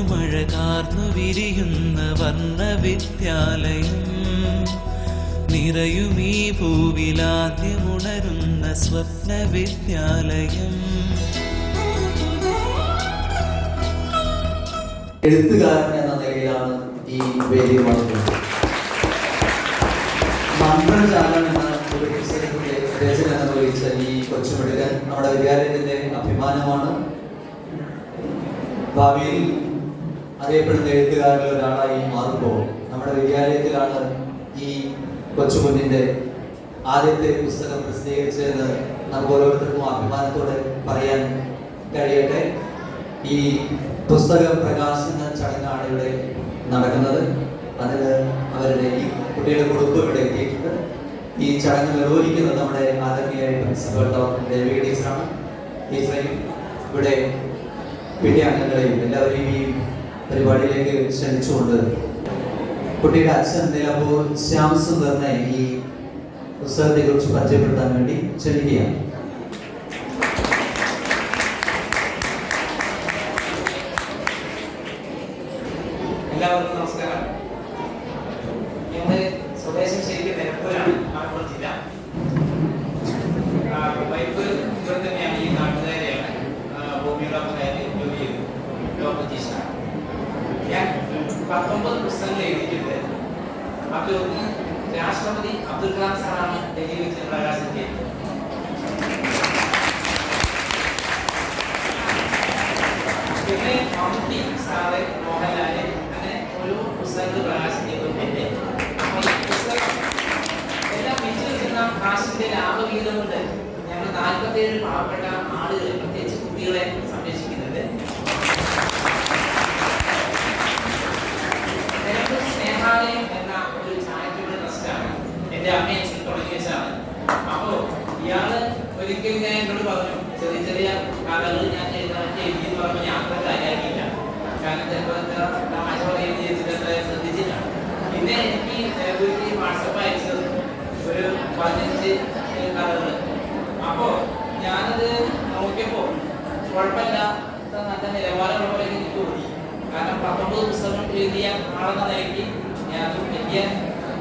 എന്നുമഴകാർന്നു വിരിയുന്ന വർണ വർണവിദ്യാലയം നിറയുമീ ഭൂവിലാദ്യമുണരുന്ന സ്വപ്നവിദ്യാലയം. എഴുത്തുകാരൻ എന്ന നിലയിലാണ് ഈ വേദി വന്നത് മന്ത്രജാലം എന്ന ഒരു ഈ കൊച്ചുമിടുകൻ നമ്മുടെ വിദ്യാലയത്തിന്റെ അഭിമാനമാണ്. ഭാവിയിൽ അറിയപ്പെടുന്ന എഴുത്തുകാരിൽ ഒരാളായി മാറുമ്പോൾ നമ്മുടെ വിദ്യാലയത്തിലാണ് ഈ കൊച്ചുകുഞ്ഞിന്റെ ആദ്യത്തെ പുസ്തകം പ്രസിദ്ധീകരിച്ചതെന്ന് നമുക്ക് ഓരോരുത്തർക്കും അഭിമാനത്തോടെ പറയാൻ കഴിയട്ടെ. ഈ പുസ്തക പ്രകാശന ചടങ്ങാണ് ഇവിടെ നടക്കുന്നത്. അതിന് അവരുടെ ഈ കുട്ടിയുടെ കുടുംബം ഇവിടെ എത്തിയിട്ടുണ്ട്. ഈ ചടങ്ങ് നിർവഹിക്കുന്നത് നമ്മുടെ ആദരണീയായ പ്രിൻസിപ്പൽ ഡോക്ടർ ദേവി ടീച്ചറാണ്. ടീച്ചറെയും ഇവിടെ വിദ്യാംഗങ്ങളെയും എല്ലാവരെയും ഈ പരിപാടിയിലേക്ക് ക്ഷണിച്ചുകൊണ്ട് കുട്ടിയുടെ അച്ഛൻ നിലമ്പൂർ ശ്യാം സുന്ദറിനെ ഈ പുസ്തകത്തെ കുറിച്ച് പരിചയപ്പെടുത്താൻ വേണ്ടി ക്ഷണിക്കുകയാണ്. എല്ലാവർക്കും നമസ്കാരം. പത്തൊമ്പത് പുസ്തകങ്ങൾ എഴുതിയിട്ടുണ്ട് അതിലൊന്ന് രാഷ്ട്രപതി അബ്ദുൽ കലാം സാറാണ് ഡൽഹി വെച്ച് പ്രകാശനം ചെയ്തത് പിന്നെ മമ്മൂട്ടി സാറ് മോഹൻലാല് ഇയാൾ ഒരിക്കൽ ഞാൻ എന്നോട് പറഞ്ഞു ചെറിയ ചെറിയ കഥകൾ ഞാൻ ചെയ്ത എഴുതി എന്ന് പറയുമ്പോൾ ഞാൻ അത്ര കാര്യമാക്കിയില്ല കാരണം ചിലപ്പോൾ തമാശ എഴുതി വെച്ചിട്ട് ശ്രദ്ധിച്ചില്ല. പിന്നെ എനിക്ക് വാട്സപ്പ് അയച്ചത് ഒരു പതിനഞ്ച് കഥകൾ അപ്പോൾ ഞാനത് നോക്കിയപ്പോൾ കുഴപ്പമില്ല നല്ല നിലവാരമുള്ള പോലെ എനിക്ക് തോന്നി. കാരണം പത്തൊമ്പത് പുസ്തകം എഴുതിയ ആളെന്ന നിലയ്ക്ക് ഞാൻ വലിയ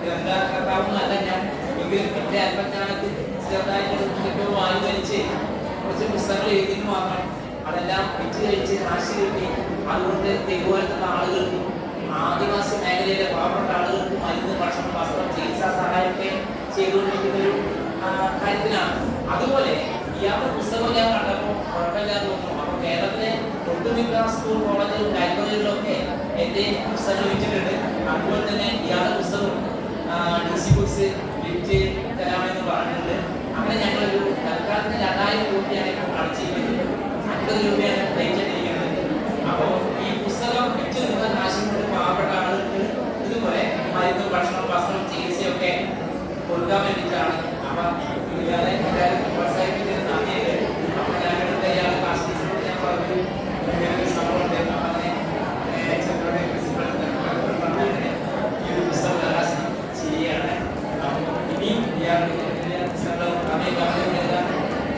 ഗ്രന്ഥകർത്താവൊന്നുമല്ല ഞാൻ. എങ്കിലും എന്റെ അല്പജ്ഞാനത്തിൽ ചെറുതായിട്ട് ഇപ്പോൾ വാങ്ങി വലിച്ച് കുറച്ച് പുസ്തകങ്ങൾ എഴുതിയിട്ട് മാത്രം അതെല്ലാം വിറ്റ് കഴിച്ച് കാശ് കിട്ടി. അതുകൊണ്ട് തെരുവോരത്തുള്ള ആളുകൾക്കും ആദിവാസി മേഖലയിലെ പാവപ്പെട്ട ആളുകൾക്ക് മരുന്ന് ഭക്ഷണം വസ്ത്രം ചികിത്സാ സഹായമൊക്കെ ചെയ്തുകൊണ്ടിരിക്കുന്ന ഒരു കാര്യത്തിലാണ്. അതുപോലെ ഇയാളുടെ പുസ്തകം ഞാൻ കണ്ടപ്പോൾ കുഴപ്പമില്ലാതെ തോന്നുന്നു. അപ്പോൾ കേരളത്തിലെ ഒട്ടുമിക്ക സ്കൂൾ കോളേജുകളും ലൈബ്രറികളിലൊക്കെ എന്റെ പുസ്തകം വെച്ചിട്ടുണ്ട് അതുപോലെ തന്നെ ഇയാളുടെ പുസ്തകം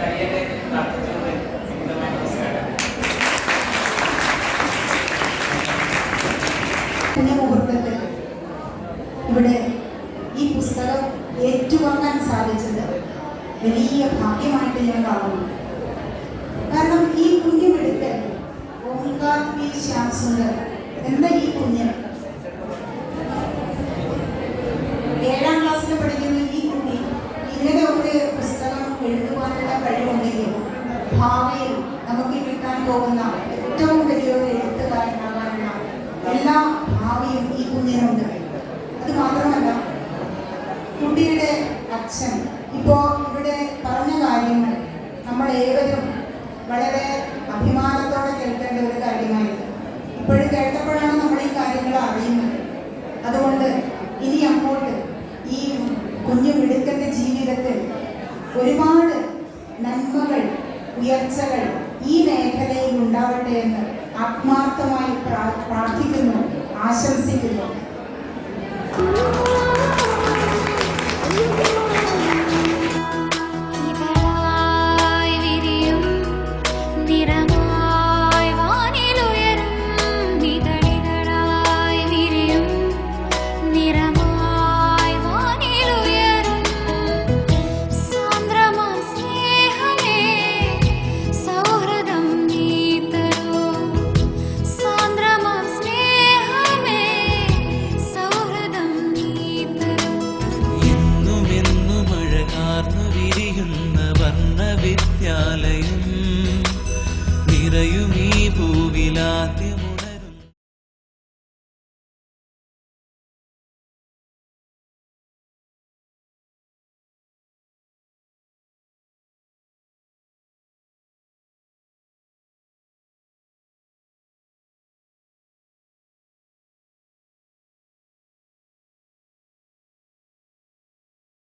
കഴിയട്ടെ പ്രാർത്ഥിച്ചുകൊണ്ട് വിവിധമായ നമസ്കാരം ഇവിടെ ഈ പുസ്തകം ഏറ്റുവാങ്ങാൻ സാധിച്ചത് വലിയ ഭാഗ്യമായിട്ട് ഞാൻ കാണുന്നു. കാരണം ഈ കുഞ്ഞുമെടുക്കൽ ഓംകാർ പി ശ്യാം സുന്ദർ എന്ന ഈ കുഞ്ഞ് ഏഴാം ക്ലാസ്സിൽ പഠിക്കുന്ന ഈ കുട്ടി ഇങ്ങനെ ഒരു പുസ്തകം എഴുതുവാനുള്ള കഴിവുണ്ടെങ്കിൽ ഭാവിയിൽ നമുക്ക് കിട്ടാൻ പോകുന്ന ഏറ്റവും വലിയൊരു എഴുത്തുകാരനാകാനുള്ള എല്ലാ ഭാവിയും ഈ കുഞ്ഞിനുണ്ട്. അത് മാത്രമല്ല കുട്ടിയുടെ അച്ഛൻ ഇപ്പോ ഇവിടെ പറഞ്ഞ കാര്യങ്ങൾ നമ്മൾ ഏവരും വളരെ അഭിമാനത്തോടെ കേൾക്കേണ്ട ഒരു കാര്യമായിരുന്നു. ഇപ്പോഴും കേട്ടപ്പോഴാണ് നമ്മൾ ഈ കാര്യങ്ങൾ അറിയുന്നത്. അതുകൊണ്ട് ഇനി അങ്ങോട്ട് ഈ കുഞ്ഞു മിടുക്കന്റെ ജീവിതത്തിൽ ഒരുപാട് ഉയർച്ചകൾ ഈ മേഖലയിൽ ഉണ്ടാവട്ടെ എന്ന് ആത്മാർത്ഥമായി പ്രാ- പ്രാർത്ഥിക്കുന്നു ആശംസിക്കുന്നു.